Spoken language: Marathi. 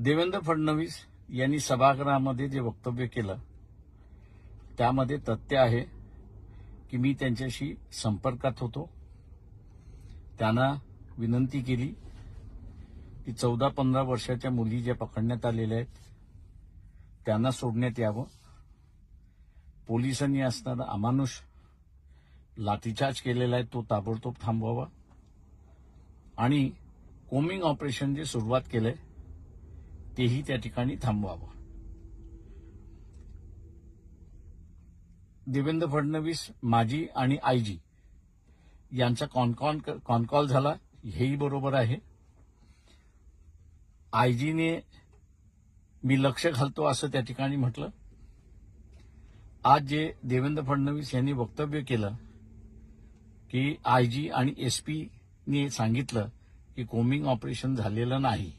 देवेंद्र फडणवीस यांनी सभागृहामध्ये जे वक्तव्य केलं त्यामध्ये तथ्य आहे की मी त्यांच्याशी संपर्कात होतो. त्यांना विनंती केली की चौदा पंधरा वर्षाच्या मुली ज्या पकडण्यात आलेल्या आहेत त्यांना सोडण्यात यावं. पोलिसांनी असणारा अमानुष लाठीचार्ज केलेला आहे तो ताबडतोब थांबवावा. आणि कोमिंग ऑपरेशन जे सुरुवात केलंय तेही त्या ठिकाणी थांबवावं. देवेंद्र फडणवीस माजी आणि आयजी यांचा कॉनकॉन कॉनकॉल झाला हेही बरोबर आहे. आयजीने मी लक्ष घालतो असं त्या ठिकाणी म्हटलं. आज जे देवेंद्र फडणवीस यांनी वक्तव्य केलं की आयजी आणि एसपीने सांगितलं की कोमिंग ऑपरेशन झालेलं नाही.